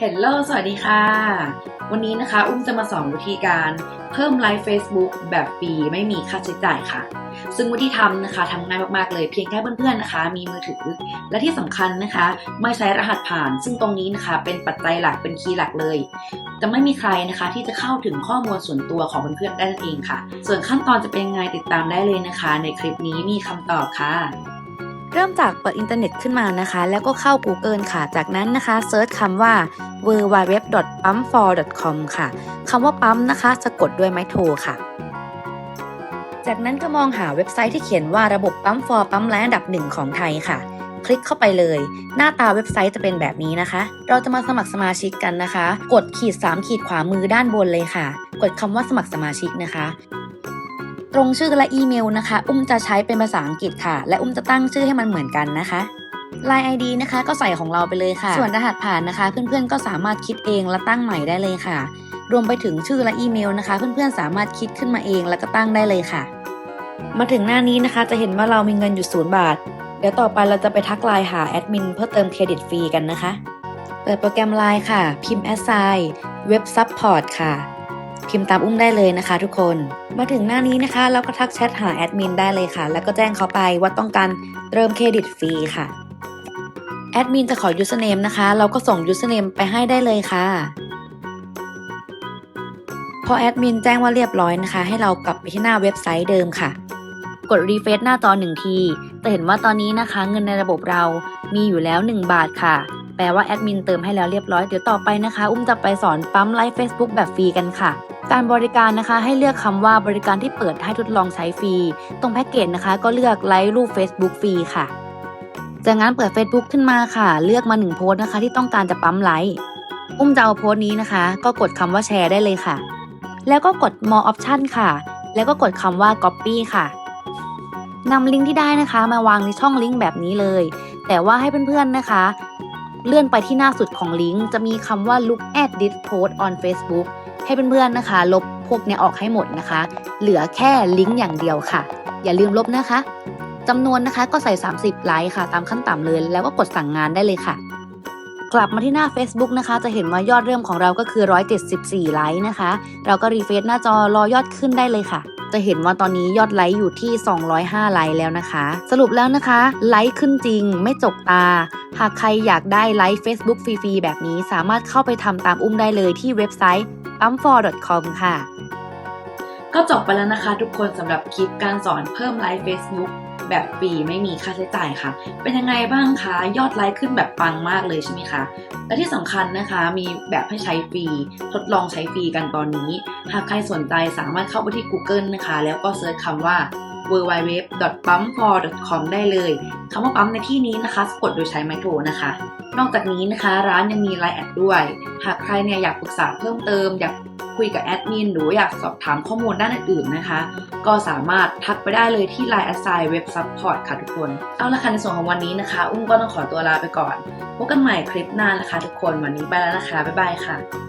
เฮลโลสวัสดีค่ะ วันนี้นะคะ อุ้มจะมาสอนวิธีการเพิ่มไลฟ์ Facebook แบบฟรีไม่มีค่าใช้จ่ายค่ะ ซึ่งวิธีทำนะคะทำง่ายมากๆเลย เพียงแค่เพื่อนๆนะคะ มีมือถือ และที่สำคัญนะคะ ไม่ใช้รหัสผ่าน ซึ่งตรงนี้นะคะ เป็นปัจจัยหลักเป็นคีย์หลักเลย จะไม่มีใครนะคะ ที่จะเข้าถึงข้อมูลส่วนตัวของเพื่อนๆได้นั่นเองค่ะ ส่วนขั้นตอนจะเป็นยังไงติดตามได้เลยนะคะ ในคลิปนี้มีคำตอบค่ะ เริ่มจากเปิดอินเทอร์เน็ตขึ้นมานะคะ แล้วก็เข้า Google ค่ะ จากนั้นนะคะเซิร์ชคำว่า w w w p u m p f o r c o m ค่ะคำว่าปั๊มนะคะ สะกดด้วยไม้โทค่ะ จากนั้นก็มองหาเว็บไซต์ที่เขียนว่าระบบปั๊มฟอร์ปั๊มแรงอันดับหนึ่งของไทยค่ะ คลิกเข้าไปเลย หน้าตาเว็บไซต์จะเป็นแบบนี้นะคะ เราจะมาสมัครสมาชิกกันนะคะ กดขีด 3 ขีดขวามือด้านบนเลยค่ะ กดคำว่าสมัครสมาชิกนะคะ ตรงชื่อและอีเมลนะคะ อุ้มจะใช้เป็นภาษาอังกฤษค่ะ และอุ้มจะตั้งชื่อให้มันเหมือนกันนะคะ Line ID นะคะก็ใส่ของเราไปเลยค่ะ ส่วนรหัสผ่านนะคะ เพื่อนๆก็สามารถคิดเองและตั้งใหม่ได้เลยค่ะ รวมไปถึงชื่อและอีเมลนะคะ เพื่อนๆสามารถคิดขึ้นมาเองแล้วก็ตั้งได้เลยค่ะ มาถึงหน้านี้นะคะ จะเห็นว่าเรามีเงินอยู่ศูนย์บาท เดี๋ยวต่อไปเราจะไปทักไลน์หาแอดมินเพื่อเติมเครดิตฟรีกันนะคะ เปิดโปรแกรมไลน์ค่ะ พิมพ์ assign เว็บซับพอร์ตค่ะ พิมพ์ตามอุ้มได้เลยนะคะ ทุกคน มาถึงหน้านี้นะคะ เราก็ทักแชทหาแอดมินได้เลยค่ะ แล้วก็แจ้งเขาไปว่าต้องการเติมเครดิตฟรีค่ะแอดมินจะขอ username นะคะ เราก็ส่ง username ไปให้ได้เลยค่ะ พอแอดมินแจ้งว่าเรียบร้อยนะคะ ให้เรากลับไปที่หน้าเว็บไซต์เดิมค่ะ กดรีเฟซหน้าจอหนึ่งที จะเห็นว่าตอนนี้นะคะ เงินในระบบเรามีอยู่แล้ว 1 บาทค่ะ แปลว่าแอดมินเติมให้แล้วเรียบร้อย เดี๋ยวต่อไปนะคะ อุ้มจะไปสอนปั๊มไลฟ์ Facebook แบบฟรีกันค่ะ การบริการนะคะให้เลือกคำว่าบริการที่เปิดให้ทดลองใช้ฟรี ตรงแพ็กเกจนะคะ ก็เลือกไลฟ์รูป Facebook ฟรีค่ะ จากนั้นเปิด Facebook ขึ้นมาค่ะ เลือกมาหนึ่งโพสต์นะคะ ที่ต้องการจะปั๊มไลค์อุ้มจะเอาโพสต์นี้นะคะ ก็กดคำว่าแชร์ได้เลยค่ะ แล้วก็กด more option ค่ะ แล้วก็กดคำว่า copy ค่ะนำลิงก์ที่ได้นะคะ มาวางในช่องลิงก์แบบนี้เลย แต่ว่าให้เพื่อนๆนะคะ เลื่อนไปที่หน้าสุดของลิงก์จะมีคำว่า look at this post on Facebook ให้เพื่อนๆนะคะ ลบพวกเนี้ยออกให้หมดนะคะ เหลือแค่ลิงก์อย่างเดียวค่ะ อย่าลืมลบนะคะจำนวนนะคะก็ใส่ 30 ไลค์ค่ะ ตามขั้นต่ำเลย แล้วก็กดสั่งงานได้เลยค่ะ กลับมาที่หน้า Facebook นะคะ จะเห็นว่ายอดเริ่มของเราก็คือ 174 ไลค์นะคะ เราก็รีเฟซหน้าจอรอยอดขึ้นได้เลยค่ะ จะเห็นว่าตอนนี้ยอดไลค์อยู่ที่ 205 ไลค์แล้วนะคะ สรุปแล้วนะคะ ไลค์ขึ้นจริง ไม่จกตา หากใครอยากได้ไลค์ Facebook ฟรีๆ แบบนี้ สามารถเข้าไปทำตามอุ้มได้เลยที่เว็บไซต์ p u m p f o r c o m ค่ะ ก็จบไปแล้วนะคะ ทุกคนสำหรับคลิปการสอนเพิ่มไลฟ์ Facebook แบบฟรีไม่มีค่าใช้จ่ายค่ะ เป็นยังไงบ้างคะยอดไลค์ขึ้นแบบปังมากเลยใช่ไหมคะและที่สำคัญนะคะมีแบบให้ใช้ฟรีทดลองใช้ฟรีกันตอนนี้ หากใครสนใจสามารถเข้าไปที่ Google นะคะ แล้วก็เซิร์ชคำว่า www.pumpfor.com ได้เลยคำว่าปั๊มในที่นี้นะคะสะกดโดยใช้ไมโทรนะคะ นอกจากนี้นะคะร้านยังมีไลน์แอดด้วย หากใครเนี่ยอยากปรึกษาเพิ่มเติม อยากคุยกับแอดมินหรืออยากสอบถามข้อมูลด้านอื่นๆนะคะ ก็สามารถทักไปได้เลยที่ Line Assign Web Support ค่ะทุกคน เอาละค่ะในส่วนของวันนี้นะคะ อุ้มก็ต้องขอตัวลาไปก่อนพบกันใหม่คลิปหน้านะคะทุกคนวันนี้ไปแล้วนะคะบ๊ายบายค่ะ